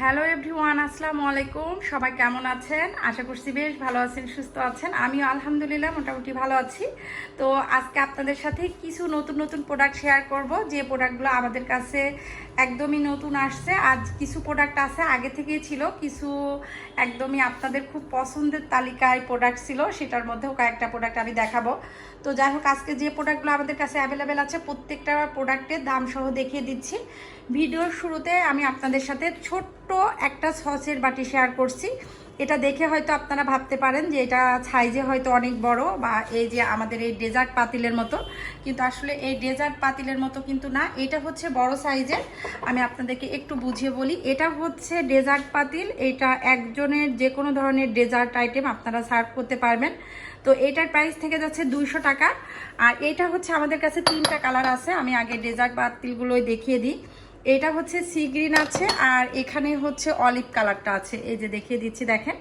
Hello everyone আসসালামু আলাইকুম। সবাই কেমন আছেন? আশা করছি বেশ ভালো আছেন, সুস্থ আছেন। আমিও আলহামদুলিল্লাহ মোটামুটি ভালো আছি। তো আজকে আপনাদের সাথে কিছু নতুন নতুন প্রোডাক্ট শেয়ার করব। যে প্রোডাক্টগুলো আমাদের কাছে একদমই নতুন আসছে আজ কিছু প্রোডাক্ট আছে, আগে থেকেই ছিল। কিছু একদমই আপনাদের খুব পছন্দের তালিকায় প্রোডাক্ট ছিল, সেটার মধ্যেও কয়েকটা প্রোডাক্ট আমি দেখাবো। তো যাই হোক, আজকে যে প্রোডাক্টগুলো আমাদের কাছে অ্যাভেলেবেল আছে, প্রত্যেকটা প্রোডাক্টের দাম সহ দেখিয়ে দিচ্ছি। ভিডিওর শুরুতে আমি আপনাদের সাথে ছোট্ট একটা সসের বাটি শেয়ার করছি। এটা দেখে হয়তো আপনারা ভাবতে পারেন যে এটা সাইজে হয়তো অনেক বড় বা এই যে আমাদের এই ডেজার্ট পাতিলের মতো। কিন্তু আসলে এই ডেজার্ট পাতিলের মতো কিন্তু না, এটা হচ্ছে বড় সাইজের আমি আপনাদেরকে একটু বুঝিয়ে বলি, এটা হচ্ছে ডেজার্ট পাতিল, এটা একজনের যে কোনো ধরনের ডেজার্ট আইটেম আপনারা সার্ভ করতে পারবেন। তো এটার প্রাইস থেকে যাচ্ছে দুইশো টাকা। আর এটা হচ্ছে আমাদের কাছে তিনটা কালার আছে, আমি আগে ডেজার্ট পাতিলগুলোই দেখিয়ে দিই। এটা হচ্ছে সি গ্রিন আছে, আর এখানে হচ্ছে অলিভ কালারটা আছে। এই যে দেখিয়ে দিচ্ছি, দেখেন।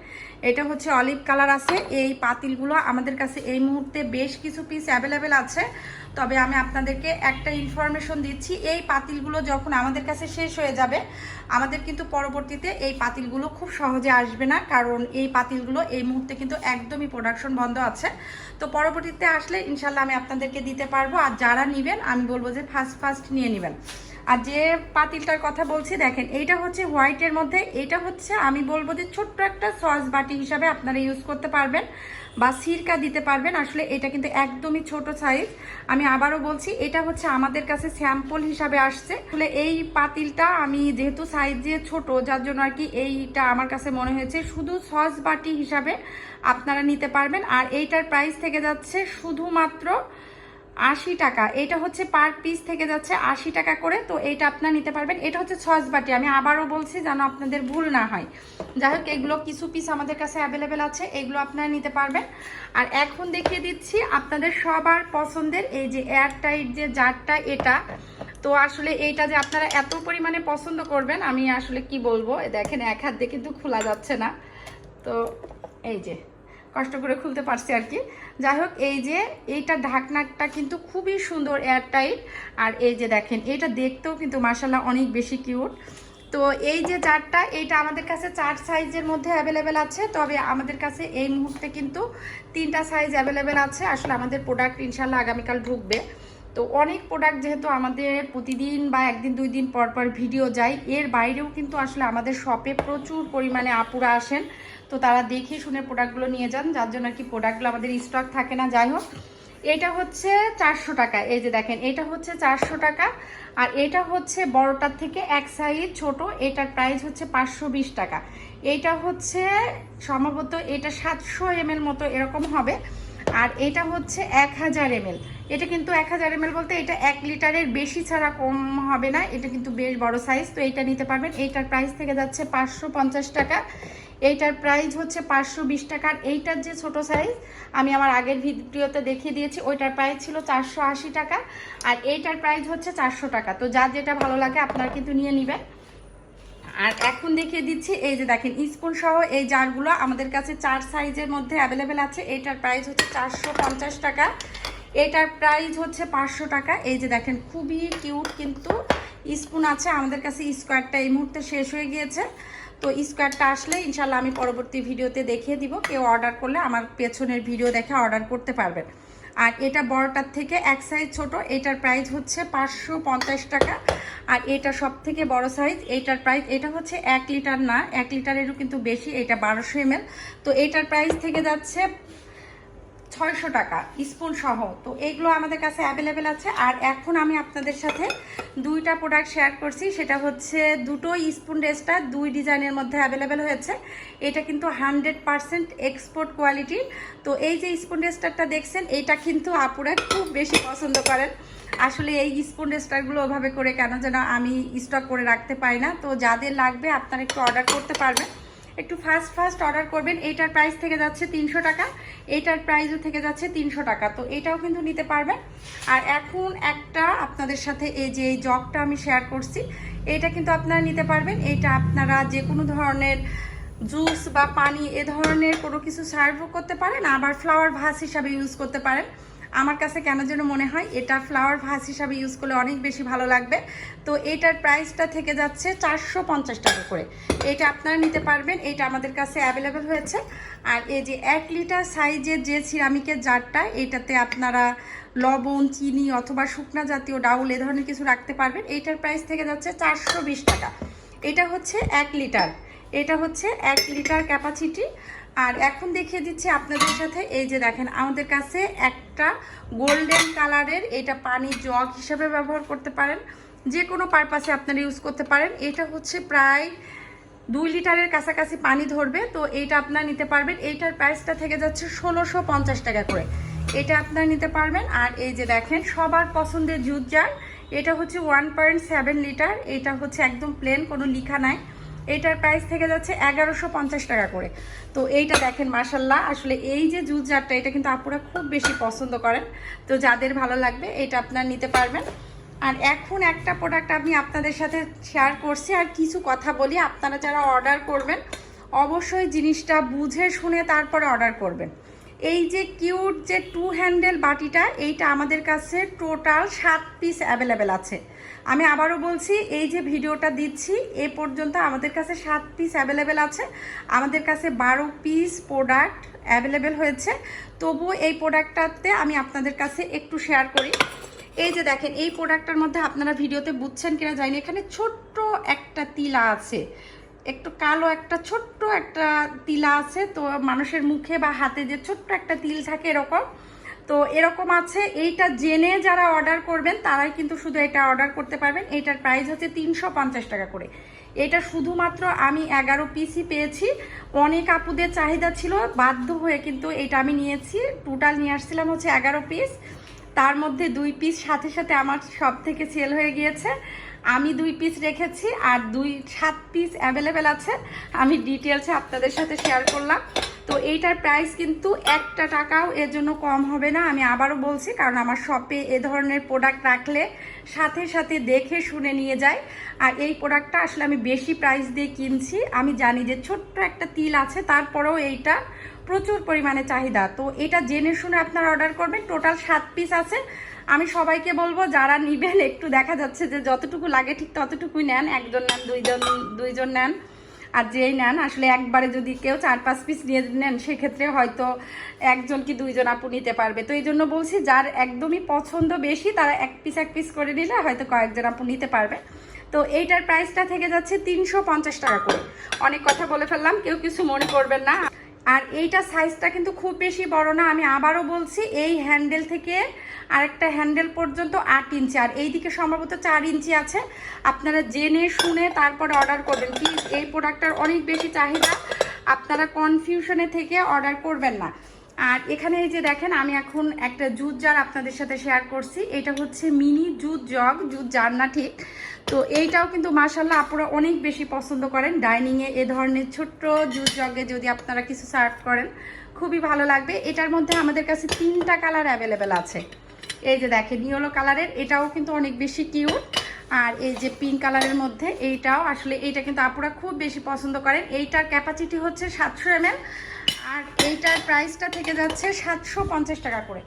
এটা হচ্ছে অলিভ কালার আছে। এই পাতিলগুলো আমাদের কাছে এই মুহূর্তে বেশ কিছু পিস অ্যাভেলেবেল আছে। তবে আমি আপনাদেরকে একটা ইনফরমেশন দিচ্ছি, এই পাতিলগুলো যখন আমাদের কাছে শেষ হয়ে যাবে, আমাদের কিন্তু পরবর্তীতে এই পাতিলগুলো খুব সহজে আসবে না, কারণ এই পাতিলগুলো এই মুহূর্তে কিন্তু একদমই প্রোডাকশন বন্ধ আছে। তো পরবর্তীতে আসলে ইনশাল্লাহ আমি আপনাদেরকে দিতে পারব, আর যারা নেবেন, আমি বলব যে ফার্স্ট ফার্স্ট নিয়ে নেবেন। আর যে পাতিলটার কথা বলছি, দেখেন, এইটা হচ্ছে হোয়াইটের মধ্যে, এটা হচ্ছে আমি বলব যে ছোট্ট একটা সস বাটি হিসাবে আপনারা ইউজ করতে পারবেন বা সিরকা দিতে পারবেন। আসলে এটা কিন্তু একদমই ছোট সাইজ আমি আবারও বলছি, এটা হচ্ছে আমাদের কাছে স্যাম্পল হিসাবে আসছে। আসলে এই পাতিলটা আমি যেহেতু সাইজে ছোট, যার জন্য আর কি এইটা আমার কাছে মনে হয়েছে, শুধু সস বাটি হিসাবে আপনারা নিতে পারবেন। আর এইটার প্রাইস থেকে যাচ্ছে শুধুমাত্র আশি টাকা। এটা হচ্ছে পার পিস থেকে যাচ্ছে আশি টাকা করে। তো এইটা আপনারা নিতে পারবেন। এটা হচ্ছে ছস বাটি। আমি আবারও বলছি যেন আপনাদের ভুল না হয়। যাই হোক, এগুলো কিছু পিস আমাদের কাছে অ্যাভেলেবেল আছে। এগুলো আপনারা নিতে পারবেন। আর এখন দেখিয়ে দিচ্ছি আপনাদের সবার পছন্দের এই যে এয়ার টাইট যে জারটা, এটা। তো আসলে এইটা যে আপনারা এত পরিমাণে পছন্দ করবেন, আমি আসলে কি বলব? দেখেন, এক হাত দিয়ে কিন্তু খোলা যাচ্ছে না। তো এই যে কষ্ট করে খুলতে পারছি আর কি। যাই হোক, এই যে এইটা ঢাকনাটা কিন্তু খুবই সুন্দর এয়ারটাইট আর এই যে দেখেন এটা দেখতেও কিন্তু মাসাল্লাহ অনেক বেশি কিউট তো এই যে চারটা, এইটা আমাদের কাছে চার সাইজের মধ্যে অ্যাভেলেবেল আছে। তবে আমাদের কাছে এই মুহূর্তে কিন্তু তিনটা সাইজ অ্যাভেলেবেল আছে। আসলে আমাদের প্রোডাক্ট ইনশাল্লাহ আগামীকাল ঢুকবে। তো অনেক প্রোডাক্ট যেহেতু আমাদের প্রতিদিন বা একদিন, দুই দিন পর পর ভিডিও যায়, এর বাইরেও কিন্তু আসলে আমাদের শপে প্রচুর পরিমাণে আপুরা আসেন। তো তারা দেখে শুনে প্রোডাক্টগুলো নিয়ে যান, যার জন্য আর কি প্রোডাক্টগুলো আমাদের স্টক থাকে না, যাই হোক। এটা হচ্ছে চারশো টাকা, এই যে দেখেন, এটা হচ্ছে চারশো টাকা, আর এটা হচ্ছে বড়টার থেকে এক সাইজ ছোট, এটার প্রাইস হচ্ছে পাঁচশো বিশ টাকা। এটা হচ্ছে সম্ভবত এটা সাতশো এম মতো এরকম হবে। আর এটা হচ্ছে এক হাজার এম এটা কিন্তু এক হাজার এম বলতে এটা এক লিটারের বেশি ছাড়া কম হবে না। এটা কিন্তু বেশ বড় সাইজ তো এটা নিতে পারবেন। এইটার প্রাইস থেকে যাচ্ছে পাঁচশো পঞ্চাশ টাকা। এইটার প্রাইস হচ্ছে পাঁচশো বিশ টাকার এইটার যে ছোট সাইজ আমি আমার আগের ভিডিওতে দেখিয়ে দিয়েছি, ওইটার প্রাইস ছিল চারশো আশি টাকা। আর এইটার প্রাইস হচ্ছে চারশো টাকা। তো যা যেটা ভালো লাগে আপনারা কিন্তু নিয়ে নেবেন। আর এখন দেখিয়ে দিচ্ছি, এই যে দেখেন স্পুন সহ এই জারগুলো আমাদের কাছে চার সাইজের মধ্যে অ্যাভেলেবেল আছে। এটার প্রাইস হচ্ছে চারশো পঞ্চাশ টাকা। এটার প্রাইস হচ্ছে পাঁচশো টাকা। এই যে দেখেন, খুবই কিউট কিন্তু স্পুন আছে। আমাদের কাছে স্কোয়ারটা এই মুহূর্তে শেষ হয়ে গিয়েছে। তো স্কোয়ারটা আসলে ইনশাল্লাহ আমি পরবর্তী ভিডিওতে দেখিয়ে দিব। কেউ অর্ডার করলে আমার পেছনের ভিডিও দেখে অর্ডার করতে পারবেন। আর এটা বড়টার থেকে এক সাইজ ছোট, এটার প্রাইস হচ্ছে পাঁচশো পঞ্চাশ টাকা। আর এটা সব থেকে বড় সাইজ এটার প্রাইস এটা হচ্ছে এক লিটার না, এক লিটারেরও কিন্তু বেশি, এটা বারোশো এম তো এটার প্রাইস থেকে যাচ্ছে ছয়শো টাকা, স্পুন সহ। তো এগুলো আমাদের কাছে অ্যাভেলেবেল আছে। আর এখন আমি আপনাদের সাথে দুইটা প্রোডাক্ট শেয়ার করছি। সেটা হচ্ছে দুটো স্পুন ড্রেসটা, দুই ডিজাইনের মধ্যে অ্যাভেলেবেল হয়েছে। এটা কিন্তু হান্ড্রেড পারসেন্ট এক্সপোর্ট কোয়ালিটির তো এই যে স্পুন ড্রেসটারটা দেখছেন, এটা কিন্তু আপুরা খুব বেশি পছন্দ করেন। আসলে এই স্পুন ড্রেসটারগুলো ওভাবে করে কেন যেন আমি স্টক করে রাখতে পারি না। তো যাদের লাগবে আপনারা একটু অর্ডার করতে পারবেন। একটু ফাস্ট ফাস্ট অর্ডার করবেন। এইটার প্রাইস থেকে যাচ্ছে তিনশো টাকা। এইটার প্রাইসও থেকে যাচ্ছে তিনশো টাকা। তো এটাও কিন্তু নিতে পারবেন। আর এখন একটা আপনাদের সাথে এই যে এই জগটা আমি শেয়ার করছি, এটা কিন্তু আপনারা নিতে পারবেন। এটা আপনারা যে কোনো ধরনের জুস বা পানি, এ ধরনের কোনো কিছু সার্ভও করতে পারেন। আবার ফ্লাওয়ার ভাস হিসাবে ইউজ করতে পারেন। আমার কাছে কেন যেন মনে হয় এটা ফ্লাওয়ার ভাস হিসাবে ইউজ করলে অনেক বেশি ভালো লাগবে। তো এটার প্রাইসটা থেকে যাচ্ছে চারশো পঞ্চাশ টাকা করে। এটা আপনারা নিতে পারবেন, এটা আমাদের কাছে অ্যাভেলেবেল হয়েছে। আর এই যে এক লিটার সাইজের যে সিরামিকের জারটা, এটাতে আপনারা লবণ, চিনি অথবা শুকনা জাতীয় ডাউল এ ধরনের কিছু রাখতে পারবেন। এইটার প্রাইস থেকে যাচ্ছে চারশো বিশ টাকা। এটা হচ্ছে এক লিটার এটা হচ্ছে এক লিটার ক্যাপাসিটি আর এখন দেখিয়ে দিচ্ছি আপনাদের সাথে, এই যে দেখেন, আমাদের কাছে একটা গোল্ডেন কালারের এটা পানি জগ হিসাবে ব্যবহার করতে পারেন। যে কোনো পারপাসে আপনারা ইউজ করতে পারেন। এটা হচ্ছে প্রায় দুই লিটারের কাছাকাছি পানি ধরবে। তো এইটা আপনারা নিতে পারবেন। এইটার প্রাইসটা থেকে যাচ্ছে ষোলোশো পঞ্চাশ টাকা করে। এটা আপনারা নিতে পারবেন। আর এই যে দেখেন, সবার পছন্দের জুস জার। এটা হচ্ছে ওয়ান পয়েন্ট সেভেন লিটার এটা হচ্ছে একদম প্লেন কোনো লিখা নাই। এটার প্রাইস থেকে যাচ্ছে এগারোশো পঞ্চাশ টাকা করে। তো এইটা দেখেন মার্শাল্লাহ আসলে এই যে জুস জারটা, এটা কিন্তু আপুরা খুব বেশি পছন্দ করেন। তো যাদের ভালো লাগবে, এটা আপনার নিতে পারবেন। আর এখন একটা প্রোডাক্ট আমি আপনাদের সাথে শেয়ার করছি, আর কিছু কথা বলি, আপনারা যারা অর্ডার করবেন, অবশ্যই জিনিসটা বুঝে শুনে তারপরে অর্ডার করবেন। এই যে কিউট যে টু হ্যান্ডেল বাটিটা, এইটা আমাদের কাছে টোটাল সাত পিস অ্যাভেলেবেল আছে। আমি আবারও বলছি, এই যে ভিডিওটা দিচ্ছি, এ পর্যন্ত আমাদের কাছে সাত পিস অ্যাভেলেবেল আছে। আমাদের কাছে বারো পিস প্রোডাক্ট অ্যাভেলেবেল হয়েছে। তবুও এই প্রোডাক্টটাতে আমি আপনাদের কাছে একটু শেয়ার করি। এই যে দেখেন, এই প্রোডাক্টটার মধ্যে আপনারা ভিডিওতে বুঝছেন কিনা জানি এখানে ছোট্ট একটা তিলা আছে। একটু কালো একটা, ছোট্ট একটা তিলা আছে। তো মানুষের মুখে বা হাতে যে ছোট্ট একটা তিল থাকে এরকম তো এরকম আছে, এইটা জেনে যারা অর্ডার করবেন, তারাই কিন্তু শুধু এটা অর্ডার করতে পারবেন। এটার প্রাইস হচ্ছে তিনশো পঞ্চাশ টাকা করে। এটা শুধুমাত্র আমি এগারো পিসই পেয়েছি। অনেক আপুদের চাহিদা ছিল, বাধ্য হয়ে কিন্তু এটা আমি নিয়েছি। টোটাল নিয়ে আসছিলাম হচ্ছে এগারো পিস তার মধ্যে দুই পিস সাথে সাথে আমার সব থেকে সেল হয়ে গিয়েছে। আমি দুই পিস রেখেছি আর দুই, সাত পিস অ্যাভেলেবেল আছে। আমি ডিটেলসে আপনাদের সাথে শেয়ার করলাম। তো এইটার প্রাইস কিন্তু একটা টাকাও এর জন্য কম হবে না। আমি আবারও বলছি, কারণ আমার শপে এ ধরনের প্রোডাক্ট রাখলে সাথে সাথে দেখে শুনে নিয়ে যায়। আর এই প্রোডাক্টটা আসলে আমি বেশি প্রাইস দিয়ে কিনছি। আমি জানি যে ছোট্ট একটা তিল আছে, তারপরেও এইটা প্রচুর পরিমাণে চাহিদা। তো এটা জেনে শুনে আপনারা অর্ডার করবেন। টোটাল সাত পিস আছে। আমি সবাইকে বলব, যারা নিবেন, একটু দেখা যাচ্ছে যে যতটুকু লাগে ঠিক ততটুকুই নেন, একজন নেন, দুইজন দুইজন নেন, আর যেই নেন, আসলে একবারে যদি কেউ চার, পাঁচ পিস নিয়ে নেন, সেক্ষেত্রে হয়তো একজন কি দুইজন আপু নিতে পারবে। তো এই জন্য বলছি, যার একদমই পছন্দ বেশি, তারা এক পিস এক পিস করে নিলে হয়তো কয়েকজন আপু নিতে পারবে। তো এইটার প্রাইসটা থেকে যাচ্ছে তিনশো পঞ্চাশ টাকা করে। অনেক কথা বলে ফেললাম, কেউ কিছু মনে করবেন না। আর এইটা সাইজটা কিন্তু খুব বেশি বড় না, আমি আবারও বলছি, এই হ্যান্ডেল থেকে আরেকটা হ্যান্ডেল পর্যন্ত আট ইঞ্চি। আর এইদিকে সম্ভবত চার ইঞ্চি আছে। আপনারা জেনে শুনে তারপরে অর্ডার করবেন। প্লিজ এই প্রোডাক্টটার অনেক বেশি চাহিদা। আপনারা কনফিউশনে থেকে অর্ডার করবেন না। আর এখানে এই যে দেখেন, আমি এখন একটা জুট জার আপনাদের সাথে শেয়ার করছি। এটা হচ্ছে mini jute jug jute jar না ঠিক? তো এইটাও কিন্তু মার্শাল্লাহ আপনারা অনেক বেশি পছন্দ করেন। ডাইনিংয়ে এ ধরনের ছোট্ট জুট জগে যদি আপনারা কিছু সার্ভ করেন, খুবই ভালো লাগবে। এটার মধ্যে আমাদের কাছে তিনটা কালার অ্যাভেলেবেল আছে। এই যে দেখেন, ইয়েলো কালারের, এটাও কিন্তু অনেক বেশি কিউট। আর এই যে পিঙ্ক কালারের মধ্যে, এইটাও আসলে, এইটা কিন্তু আপুরা খুব বেশি পছন্দ করেন। এইটার ক্যাপাসিটি হচ্ছে সাতশো এম আর এইটার প্রাইসটা থেকে যাচ্ছে সাতশো পঞ্চাশ টাকা করে।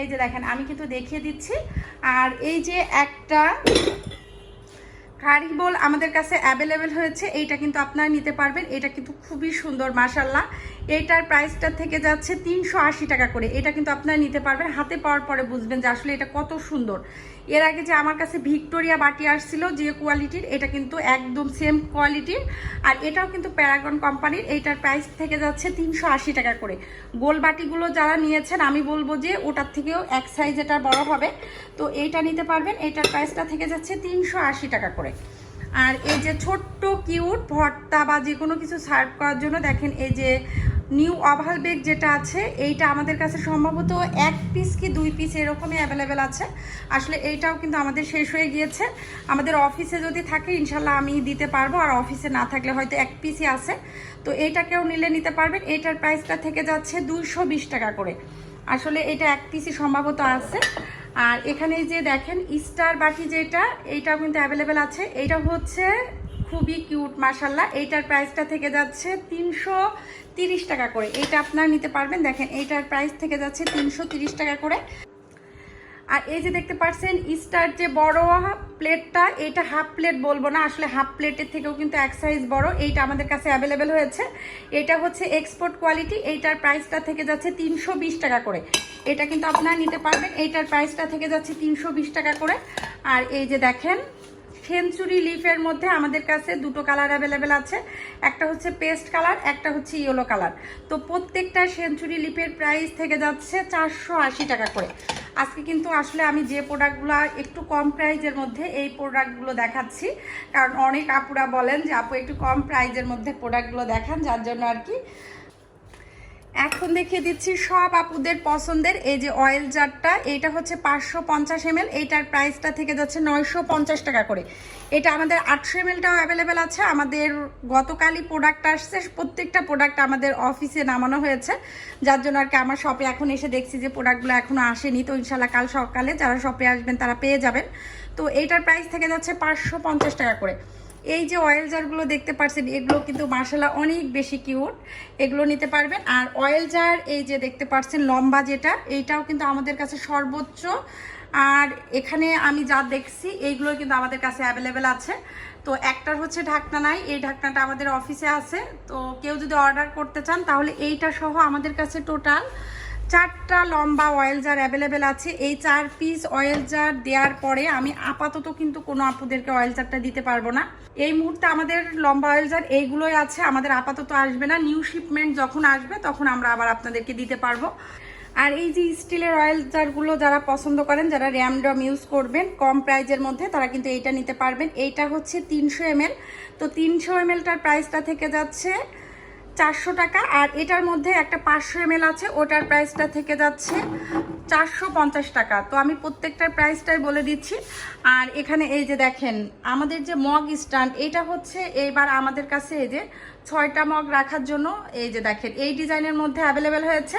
এই যে দেখেন, আমি কিন্তু দেখিয়ে দিচ্ছি। আর এই যে একটা কারি বোল আমাদের কাছে অ্যাভেলেবেল হয়েছে, এইটা কিন্তু আপনারা নিতে পারবেন। এটা কিন্তু খুবই সুন্দর মাসাল্লাহ এইটার প্রাইসটা থেকে যাচ্ছে তিনশো আশি টাকা করে। এটা কিন্তু আপনারা নিতে পারবেন। হাতে পাওয়ার পরে বুঝবেন যে আসলে এটা কত সুন্দর। এর আগে যে আমার কাছে ভিক্টোরিয়া বাটি আসছিল, যে কোয়ালিটির এটা কিন্তু একদম সেম কোয়ালিটির আর এটাও কিন্তু প্যারাগন কোম্পানির এইটার প্রাইস থেকে যাচ্ছে তিনশো আশি টাকা করে। গোল বাটিগুলো যারা নিয়েছেন, আমি বলব যে ওটার থেকেও এক সাইজ এটা বড় হবে। তো এইটা নিতে পারবেন এইটার প্রাইসটা থেকে যাচ্ছে তিনশো আশি টাকা করে। আর এই যে ছোট্ট, কিউট ভর্তা বা যে কোনো কিছু সার্ভ করার জন্য দেখেন এই যে নিউ অভাল বেগ যেটা আছে, এইটা আমাদের কাছে সম্ভবত এক পিস কি দুই পিস এরকমই অ্যাভেলেবেল আছে। আসলে এইটাও কিন্তু আমাদের শেষ হয়ে গিয়েছে। আমাদের অফিসে যদি থাকে, ইনশাল্লাহ আমি দিতে পারব। আর অফিসে না থাকলে হয়তো এক পিসই আছে। তো এইটাকেও নিলে নিতে পারবেন। এইটার প্রাইসটা থেকে যাচ্ছে দুইশো টাকা করে। আসলে এটা এক পিসই সম্ভবত আছে। আর এখানে যে দেখেন, স্টার বাটি যেটা, এইটাও কিন্তু অ্যাভেলেবেল আছে। এইটা হচ্ছে খুবই কিউট মার্শাল্লাহ এইটার প্রাইসটা থেকে যাচ্ছে তিনশো টাকা করে। এইটা আপনারা নিতে পারবেন। দেখেন, এইটার প্রাইস থেকে যাচ্ছে তিনশো টাকা করে। আর এই যে দেখতে পাচ্ছেন স্টার যে বড় প্লেটটা এটা হাফ প্লেট বলব না, আসলে হাফ প্লেটের থেকেও কিন্তু এক সাইজ বড়, এইটা আমাদের কাছে অ্যাভেলেবেল হয়েছে। এটা হচ্ছে এক্সপোর্ট কোয়ালিটি এইটার প্রাইসটা থেকে যাচ্ছে তিনশো বিশ টাকা করে। এটা কিন্তু আপনারা নিতে পারবেন, এইটার প্রাইসটা থেকে যাচ্ছে তিনশো বিশ টাকা করে। আর এই যে দেখেন সেঞ্চুরি লিফের মধ্যে আমাদের কাছে দুটো কালার অ্যাভেলেবেল আছে। একটা হচ্ছে পেস্ট কালার, একটা হচ্ছে ইয়েলো কালার। তো প্রত্যেকটা সেঞ্চুরি লিফের প্রাইস থেকে যাচ্ছে চারশো আশি টাকা করে। আজকে কিন্তু আসলে আমি যে প্রোডাক্টগুলো একটু কম প্রাইজের মধ্যে এই প্রোডাক্টগুলো দেখাচ্ছি। কারণ অনেক আপুরা বলেন যে, আপু, একটু কম প্রাইজের মধ্যে প্রোডাক্টগুলো দেখান, যার জন্য আর কি এখন দেখিয়ে দিচ্ছি সব আপুদের পছন্দের। এই যে অয়েল জারটা এটা হচ্ছে পাঁচশো পঞ্চাশ এম এইটার প্রাইসটা থেকে যাচ্ছে নয়শো পঞ্চাশ টাকা করে। এটা আমাদের আটশো এম এলটাও অ্যাভেলেবেল আছে। আমাদের গতকালই প্রোডাক্ট আসছে, প্রত্যেকটা প্রোডাক্ট আমাদের অফিসে নামানো হয়েছে। যার জন্য আর কি আমার শপে এখন এসে দেখছি যে প্রোডাক্টগুলো এখনও আসেনি। তো ইনশাল্লাহ কাল সকালে যারা শপে আসবেন তারা পেয়ে যাবেন। তো এইটার প্রাইস থেকে যাচ্ছে পাঁচশো পঞ্চাশ টাকা করে। এই যে অয়েল জারগুলো দেখতে পাচ্ছেন এগুলো কিন্তু মার্শাল্লাহ অনেক বেশি কিউট এগুলো নিতে পারবেন। আর অয়েল জার এই যে দেখতে পাচ্ছেন লম্বা যেটা, এইটাও কিন্তু আমাদের কাছে সর্বোচ্চ। আর এখানে আমি যা দেখছি এইগুলো কিন্তু আমাদের কাছে অ্যাভেলেবেল আছে। তো একটার হচ্ছে ঢাকনা নাই, এই ঢাকনাটা আমাদের অফিসে আছে। তো কেউ যদি অর্ডার করতে চান, তাহলে এইটা সহ আমাদের কাছে টোটাল চারটা লম্বা অয়েল জার অ্যাভেলেবেল আছে। এই চার পিস অয়েল জার দেওয়ার পরে আমি আপাতত কিন্তু কোনো আপুদেরকে অয়েল জারটা দিতে পারব না। এই মুহূর্তে আমাদের লম্বা অয়েল জার এইগুলোই আছে, আমাদের আপাতত আসবে না। নিউ শিপমেন্ট যখন আসবে, তখন আমরা আবার আপনাদেরকে দিতে পারব। আর এই যে স্টিলের অয়েল জারগুলো যারা পছন্দ করেন, যারা র্যামডম ইউজ করবেন, কম প্রাইজের মধ্যে, তারা কিন্তু এইটা নিতে পারবেন। এইটা হচ্ছে তিনশো এমএল। তো তিনশো এমএলটার প্রাইসটা থেকে যাচ্ছে চারশো টাকা। আর এটার মধ্যে একটা পাঁচশো এমএল আছে, ওটার প্রাইসটা থেকে যাচ্ছে চারশো পঞ্চাশ টাকা। তো আমি প্রত্যেকটার প্রাইসটাই বলে দিচ্ছি। আর এখানে এই যে দেখেন, আমাদের যে মগ স্ট্যান্ড এটা হচ্ছে এইবার আমাদের কাছে এই যে ছয়টা মগ রাখার জন্য এই যে দেখেন, এই ডিজাইনের মধ্যে অ্যাভেলেবেল হয়েছে।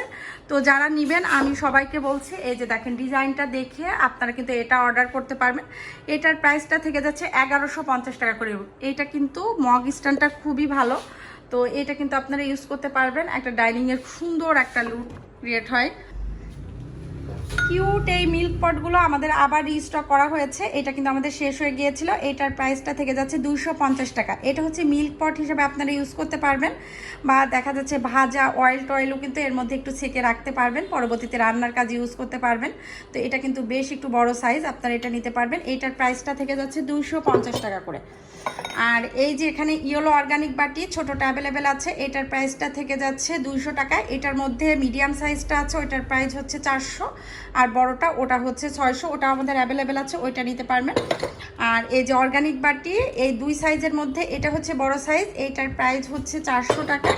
তো যারা নেবেন, আমি সবাইকে বলছি, এই যে দেখেন ডিজাইনটা দেখে আপনারা কিন্তু এটা অর্ডার করতে পারবেন। এটার প্রাইসটা থেকে যাচ্ছে এগারোশো পঞ্চাশ টাকা করে। এইটা কিন্তু মগ স্ট্যান্ডটা খুবই ভালো। তো এটা কিন্তু আপনারা ইউজ করতে পারবেন। একটা ডাইনিংয়ের সুন্দর একটা লুক ক্রিয়েট হয়। কিউট এই মিল্ক পটগুলো আমাদের আবার রিস্টক করা হয়েছে। এটা কিন্তু আমাদের শেষ হয়ে গিয়েছিল। এটার প্রাইসটা থেকে যাচ্ছে পঞ্চাশ টাকা। এটা হচ্ছে মিল্ক পট হিসেবে আপনারা ইউজ করতে পারবেন বা দেখা যাচ্ছে ভাজা অয়েল টয়েলও কিন্তু এর মধ্যে একটু ছেঁকে রাখতে পারবেন। পরবর্তীতে রান্নার কাজ ইউজ করতে পারবেন। তো এটা কিন্তু বেশ একটু বড় সাইজ আপনারা এটা নিতে পারবেন। এটার প্রাইসটা থেকে যাচ্ছে পঞ্চাশ টাকা করে। আর এই যে এখানে ইয়েলো অর্গানিক বাটি ছোটোটা অ্যাভেলেবেল আছে, এটার প্রাইসটা থেকে যাচ্ছে দুইশো টাকা এটার মধ্যে মিডিয়াম সাইজটা আছে, ওইটার প্রাইস হচ্ছে চারশো। আর বড়টা, ওটা হচ্ছে ছয়শো, ওটা আমাদের অ্যাভেলেবেল আছে, ওইটা নিতে পারবেন। আর এই যে অর্গানিক বাটি, এই দুই সাইজের মধ্যে, এটা হচ্ছে বড় সাইজ এইটার প্রাইস হচ্ছে চারশো টাকা।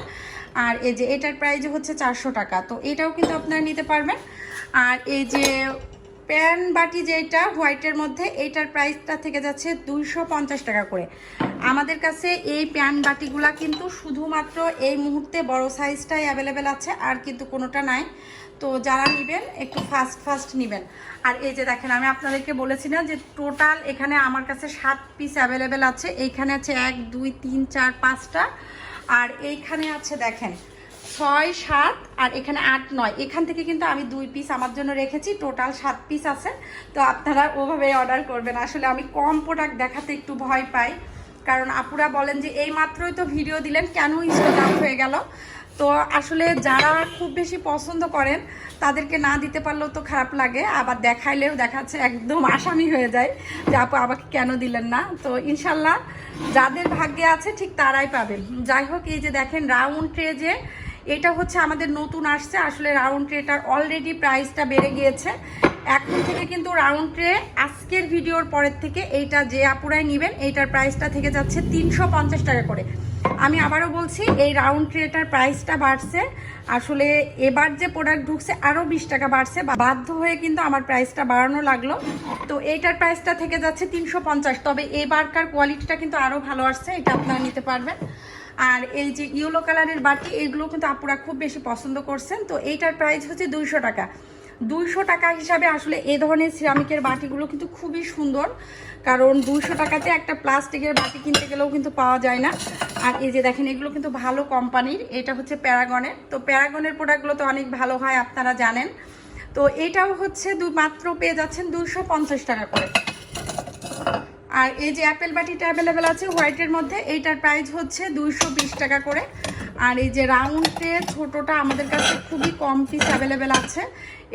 আর এই যে, এটার প্রাইস হচ্ছে চারশো টাকা। তো এটাও কিন্তু আপনারা নিতে পারবেন। আর এই যে প্যান বাটি যেটা, হোয়াইটের মধ্যে, এইটার প্রাইসটা থেকে যাচ্ছে দুইশো পঞ্চাশ টাকা করে। আমাদের কাছে এই প্যান বাটিগুলা কিন্তু শুধুমাত্র এই মুহূর্তে বড় সাইজটাই অ্যাভেলেবেল আছে, আর কিন্তু কোনোটা নাই। তো যারা নেবেন, একটু ফাস্ট ফাস্ট নেবেন। আর এই যে দেখেন, আমি আপনাদেরকে বলেছি না যে টোটাল এখানে আমার কাছে সাত পিস অ্যাভেলেবেল আছে। এইখানে আছে এক, দুই, তিন, চার, পাঁচটা। আর এইখানে আছে, দেখেন ছয়, সাত আর এখানে আট, নয়। এখান থেকে কিন্তু আমি দুই পিস আমার জন্য রেখেছি। টোটাল সাত পিস আছে। তো আপনারা ওভাবে অর্ডার করবেন। আসলে আমি কম প্রোডাক্ট দেখাতে একটু ভয় পাই। কারণ আপুরা বলেন যে, এই মাত্রই তো ভিডিও দিলেন, কেন স্টক হয়ে গেল? তো আসলে যারা খুব বেশি পছন্দ করেন, তাদেরকে না দিতে পারলেও তো খারাপ লাগে। আবার দেখাইলেও দেখাচ্ছে, একদম আসামি হয়ে যায় যে, আপু, আমাকে কেন দিলেন না? তো ইনশাল্লাহ যাদের ভাগ্যে আছে, ঠিক তারাই পাবেন। যাই হোক, এই যে দেখেন রাউন্ড ট্রে যে এটা হচ্ছে আমাদের নতুন আসছে। আসলে রাউন্ড ট্রেটার অলরেডি প্রাইসটা বেড়ে গিয়েছে। এখন থেকে কিন্তু রাউন্ড ট্রে আজকের ভিডিওর পরের থেকে এইটা যে আপুরাই নেবেন, এইটার প্রাইসটা থেকে যাচ্ছে তিনশো পঞ্চাশ টাকা করে। আমি আবারও বলছি, এই রাউন্ড ট্রেটার প্রাইসটা বাড়ছে। আসলে এবার যে প্রোডাক্ট ঢুকছে, আরও বিশ টাকা বাড়ছে। বাধ্য হয়ে কিন্তু আমার প্রাইসটা বাড়ানো লাগল। তো এইটার প্রাইসটা থেকে যাচ্ছে তিনশো পঞ্চাশ। তবে এবারকার কোয়ালিটিটা কিন্তু আরও ভালো আসছে, এটা আপনারা নিতে পারবেন। আর এই যে ইয়েলো কালারের বাটি, এগুলো কিন্তু আপুরা খুব বেশি পছন্দ করছেন। তো এইটার প্রাইস হচ্ছে দুইশো টাকা। দুইশো টাকা হিসাবে আসলে এ ধরনের সিরামিকের বাটিগুলো কিন্তু খুবই সুন্দর। কারণ দুইশো টাকাতে একটা প্লাস্টিকের বাটি কিনতে গেলেও কিন্তু পাওয়া যায় না। আর এই যে দেখেন, এগুলো কিন্তু ভালো কোম্পানির। এটা হচ্ছে প্যারাগনের তো প্যারাগনের প্রোডাক্টগুলো তো অনেক ভালো হয়, আপনারা জানেন। তো এটাও হচ্ছে দু, মাত্র পেয়ে যাচ্ছেন দুশো টাকা করে। আর এই যে অ্যাপেল বাটিটা অ্যাভেলেবেল আছে হোয়াইটের মধ্যে, এইটার প্রাইস হচ্ছে দুইশো বিশ টাকা করে। আর এই যে রাউন্ডে ছোটোটা আমাদের কাছে খুবই কম পিস অ্যাভেলেবেল আছে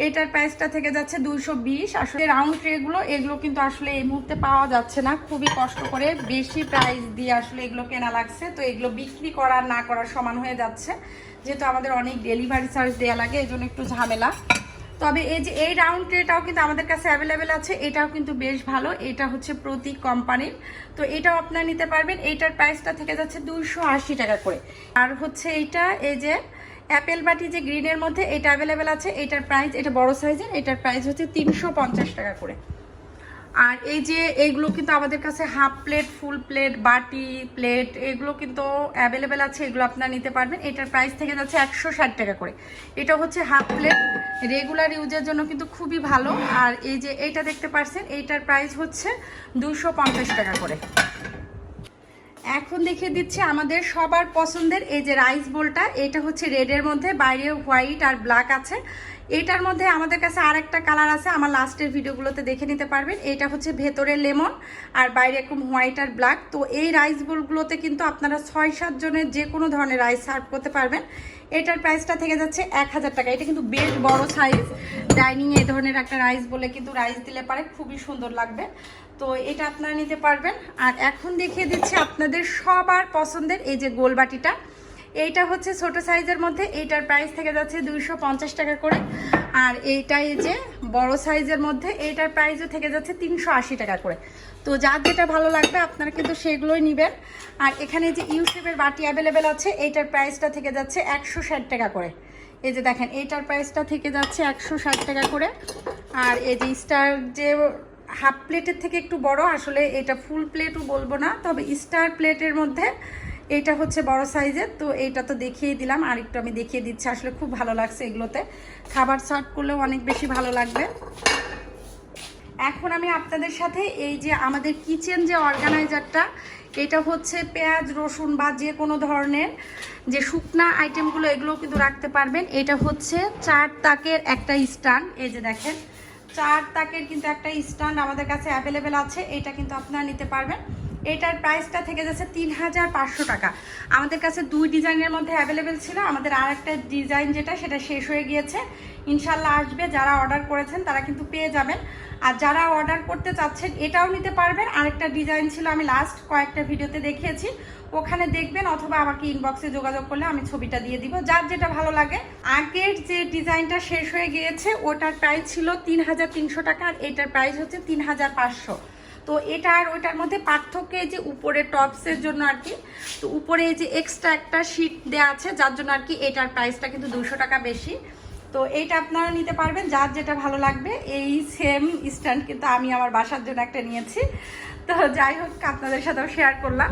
এটার প্রাইসটা থেকে যাচ্ছে দুইশো বিশ। আসলে রাউন্ড ট্রেগুলো এগুলো কিন্তু আসলে এই মুহূর্তে পাওয়া যাচ্ছে না, খুবই কষ্ট করে বেশি প্রাইস দিয়ে আসলে এগুলো কেনা লাগছে। তো এগুলো বিক্রি করা, না করার সমান হয়ে যাচ্ছে, যেহেতু আমাদের অনেক ডেলিভারি চার্জ দেওয়া লাগে এই একটু ঝামেলা। তবে এই যে এই রাউন্ড ট্রেটাও কিন্তু আমাদের কাছে অ্যাভেলেবেল আছে। এটাও কিন্তু বেশ ভালো। এটা হচ্ছে প্রতীক কোম্পানির তো এটাও আপনারা নিতে পারবেন। এইটার প্রাইসটা থেকে যাচ্ছে দুশো আশি টাকা করে। আর হচ্ছে এইটা, এই যে অ্যাপেল বাটি যে গ্রিনের মধ্যে, এটা অ্যাভেলেবেল আছে। এটার প্রাইস এটা বড় সাইজের এটার প্রাইস হচ্ছে তিনশো পঞ্চাশ টাকা করে। আর এই যে এইগুলো কিন্তু আমাদের কাছে হাফ প্লেট ফুল প্লেট বাটি প্লেট এগুলো কিন্তু অ্যাভেলেবেল আছে। এগুলো আপনারা নিতে পারবেন। এটার প্রাইস থেকে যাচ্ছে একশো ষাট টাকা করে। এটা হচ্ছে হাফ প্লেট রেগুলার ইউজের জন্য কিন্তু খুবই ভালো। আর এই যে এইটা দেখতে পাচ্ছেন এইটার প্রাইস হচ্ছে দুশো টাকা করে। এখন দেখিয়ে দিচ্ছে আমাদের সবার পছন্দের এই যে রাইস বোলটা এটা হচ্ছে রেডের মধ্যে, বাইরে হোয়াইট আর ব্ল্যাক আছে। এটার মধ্যে আমাদের কাছে আর একটা কালার আছে, আমার লাস্টের ভিডিওগুলোতে দেখে নিতে পারবেন। এটা হচ্ছে ভেতরে লেমন আর বাইরে এরকম হোয়াইট আর ব্ল্যাক তো এই রাইস বোলগুলোতে কিন্তু আপনারা ছয় সাত জনের যে কোনো ধরনের রাইস সার্ভ করতে পারবেন। এটার প্রাইসটা থেকে যাচ্ছে এক হাজার টাকা। এটা কিন্তু বেশ বড় সাইজ ডাইনিং এই ধরনের একটা রাইস বলে কিন্তু রাইস দিলে পারে, খুবই সুন্দর লাগবে। তো এটা আপনারা নিতে পারবেন। আর এখন দেখিয়ে দিচ্ছি আপনাদের সবার পছন্দের এই যে গোলবাটিটা। এইটা হচ্ছে ছোট সাইজের মধ্যে, এইটার প্রাইস থেকে যাচ্ছে দুইশো পঞ্চাশ টাকা করে। আর এইটাই যে বড় সাইজের মধ্যে, এইটার প্রাইসও থেকে যাচ্ছে তিনশো আশি টাকা করে। তো যার যেটা ভালো লাগবে, আপনারা কিন্তু সেগুলোই নেবেন। আর এখানে যে ইউসেফের বাটি অ্যাভেলেবেল আছে, এইটার প্রাইসটা থেকে যাচ্ছে একশো ষাট টাকা করে। এই যে দেখেন, এইটার প্রাইসটা থেকে যাচ্ছে একশো ষাট টাকা করে। আর এই যে স্টার যে হাফ প্লেটের থেকে একটু বড়, আসলে এটা ফুল প্লেটও বলব না, তবে স্টার প্লেটের মধ্যে এইটা হচ্ছে বড় সাইজের, তো এইটা তো দেখিয়ে দিলাম। আর একটু আমি দেখিয়ে দিচ্ছি, আসলে খুব ভালো লাগছে এগুলোতে। খাবার সার্ভ করলেও অনেক বেশি ভালো লাগবে। এখন আমি আপনাদের সাথে এই যে আমাদের কিচেন যে অর্গানাইজারটা, এটা হচ্ছে পেঁয়াজ, রসুন বা যে কোনো ধরনের যে শুকনা আইটেমগুলো এগুলো কিন্তু রাখতে পারবেন। এটা হচ্ছে চার তাকের একটা স্ট্যান্ড। এই যে দেখেন, চার তাকের কিন্তু একটা স্ট্যান্ড আমাদের কাছে অ্যাভেলেবেল আছে। এটা কিন্তু আপনারা নিতে পারবেন। এটার প্রাইসটা থেকে যাচ্ছে তিন হাজার পাঁচশো টাকা। আমাদের কাছে দুই ডিজাইনের মধ্যে অ্যাভেলেবেল ছিল। আমাদের আর একটা ডিজাইন যেটা, সেটা শেষ হয়ে গিয়েছে। ইনশাল্লাহ আসবে। যারা অর্ডার করেছেন, তারা কিন্তু পেয়ে যাবেন। আর যারা অর্ডার করতে চাচ্ছেন, এটাও নিতে পারবেন। আরেকটা ডিজাইন ছিল, আমি লাস্ট কয়েকটা ভিডিওতে দেখিয়েছি। ওখানে দেখবেন অথবা আমাকে ইনবক্সে যোগাযোগ করলে আমি ছবিটা দিয়ে দিব। যার যেটা ভালো লাগে। আগের যে ডিজাইনটা শেষ হয়ে গিয়েছে, ওটার প্রাইস ছিল তিন হাজার তিনশো টাকা। আর এটার প্রাইস হচ্ছে তিন হাজার পাঁচশো। তো এটা আর ওইটার মধ্যে পার্থক্য এই যে উপরে টপসের জন্য আর কি, তো উপরে এই যে এক্সট্রা একটা শিট দেওয়া আছে, যার জন্য আর কি এটার প্রাইসটা কিন্তু দুশো টাকা বেশি। তো এইটা আপনারা নিতে পারবেন, যার যেটা ভালো লাগবে, এই সেম স্ট্যান্ড কিন্তু আমি আমার বাসার জন্য একটা নিয়েছি। তো যাই হোক, আপনাদের সাথেও শেয়ার করলাম।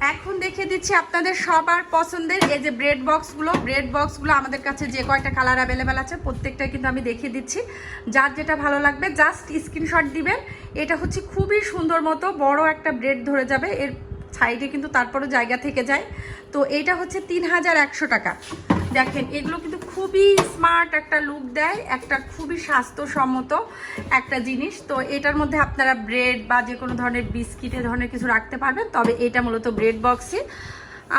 এখন দেখিয়ে দিচ্ছি আপনাদের সবার পছন্দের এই যে ব্রেড বক্সগুলো ব্রেড বক্সগুলো আমাদের কাছে যে কয়টা কালার অ্যাভেলেবেল আছে, প্রত্যেকটাই কিন্তু আমি দেখিয়ে দিচ্ছি। যার যেটা ভালো লাগবে জাস্ট স্ক্রিনশট দিবেন। এটা হচ্ছে খুবই সুন্দর মতো বড় একটা ব্রেড ধরে যাবে। এর সাইডে কিন্তু তারপরও জায়গা থেকে যায়। তো এইটা হচ্ছে তিন হাজার একশো টাকা। দেখেন, এগুলো কিন্তু খুবই স্মার্ট একটা লুক দেয়, একটা খুবই স্বাস্থ্যসম্মত একটা জিনিস। তো এটার মধ্যে আপনারা ব্রেড বা যে কোনো ধরনের বিস্কিট ধরনের কিছু রাখতে পারবেন, তবে এটা মূলত ব্রেড বক্সই।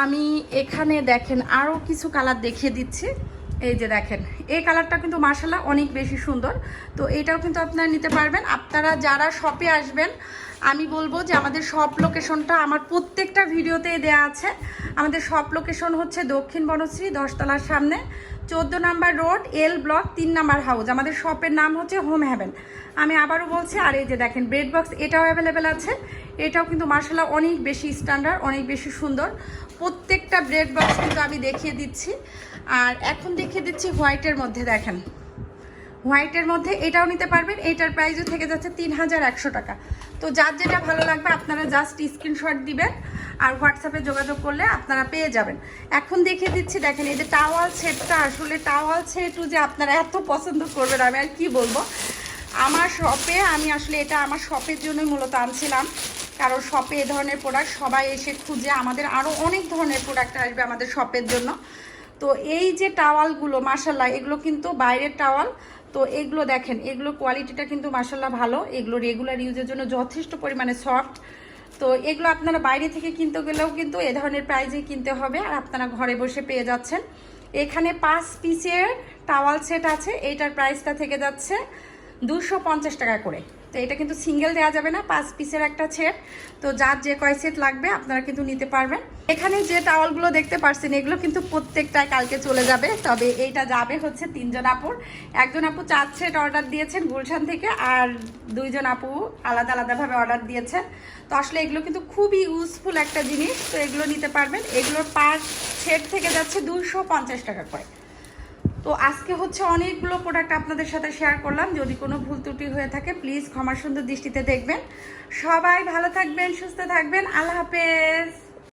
আমি এখানে দেখেন আরও কিছু কালার দেখিয়ে দিচ্ছি। এই যে দেখেন, এই কালারটা কিন্তু মার্শাল্লাহ অনেক বেশি সুন্দর। তো এটাও কিন্তু আপনারা নিতে পারবেন। আপনারা যারা শপে আসবেন আমি বলব যে আমাদের সব লোকেশনটা আমার প্রত্যেকটা ভিডিওতে দেয়া আছে। আমাদের সব লোকেশন হচ্ছে দক্ষিণ বনশ্রী, দশতলার সামনে, চোদ্দ নাম্বার রোড, এল ব্লক, তিন নাম্বার হাউস। আমাদের শপের নাম হচ্ছে হোম হ্যাভেন। আমি আবারও বলছি, আর এই যে দেখেন ব্রেড বক্স এটাও অ্যাভেলেবেল আছে। এটাও কিন্তু মার্শাল্লাহ অনেক বেশি স্ট্যান্ডার্ড অনেক বেশি সুন্দর। প্রত্যেকটা ব্রেড বক্স কিন্তু আমি দেখিয়ে দিচ্ছি। আর এখন দেখিয়ে দিচ্ছি হোয়াইটের মধ্যে, দেখেন। হোয়াইটের মধ্যে এটাও নিতে পারবেন। এটার প্রাইসও থেকে যাচ্ছে তিন হাজার একশো টাকা। তো যার যেটা ভালো লাগবে, আপনারা জাস্ট স্ক্রিনশট দিবেন আর হোয়াটসঅ্যাপে যোগাযোগ করলে আপনারা পেয়ে যাবেন। এখন দেখিয়ে দিচ্ছি, দেখেন এই যে টাওয়াল সেটটা আসলে টাওয়াল সেটও যে আপনারা এত পছন্দ করবেন, আমি আর কি বলব? আমার শপে আমি আসলে এটা আমার শপের জন্যই মূলত আনছিলাম। কারণ শপে এ ধরনের প্রোডাক্ট সবাই এসে খুঁজে, আমাদের আরও অনেক ধরনের প্রোডাক্ট আসবে আমাদের শপের জন্য। তো এই যে টাওয়ালগুলো মাসাল্লাহ এগুলো কিন্তু বাইরের টাওয়াল তো এগুলো দেখেন, এগুলো কোয়ালিটিটা কিন্তু মাসাল্লাহ ভালো, এগুলো রেগুলার ইউজের জন্য যথেষ্ট পরিমাণে সফট তো এগুলো আপনারা বাইরে থেকে কিনতে গেলেও কিন্তু এ ধরনের প্রাইজে কিনতে হবে আর আপনারা ঘরে বসে পেয়ে যাচ্ছেন। এখানে পাঁচ পিসের টাওয়াল সেট আছে এইটার প্রাইসটা থেকে যাচ্ছে দুশো টাকা করে। তো এটা কিন্তু সিঙ্গেল দেওয়া যাবে না, পাঁচ পিসের একটা সেট। তো যার যে কয় সেট লাগবে, আপনারা কিন্তু নিতে পারবেন। এখানে যে টাওয়ালগুলো দেখতে পারছেন, এগুলো কিন্তু প্রত্যেকটাই কালকে চলে যাবে। তবে এইটা যাবে হচ্ছে তিনজন আপুর একজন আপু চার সেট অর্ডার দিয়েছেন গুলশান থেকে, আর দুইজন আপু আলাদা আলাদাভাবে অর্ডার দিয়েছেন। তো আসলে এগুলো কিন্তু খুবই ইউজফুল একটা জিনিস। তো এগুলো নিতে পারবেন। এগুলোর পার সেট থেকে যাচ্ছে দুশো টাকা করে। তো আজকে হচ্ছে অনেকগুলো প্রোডাক্ট আপনাদের সাথে শেয়ার করলাম। যদি কোনো ভুল ত্রুটি হয়ে থাকে প্লিজ ক্ষমা সুন্দর দৃষ্টিতে দেখবেন। সবাই ভালো থাকবেন, সুস্থ থাকবেন। আল্লাহ হাফেজ।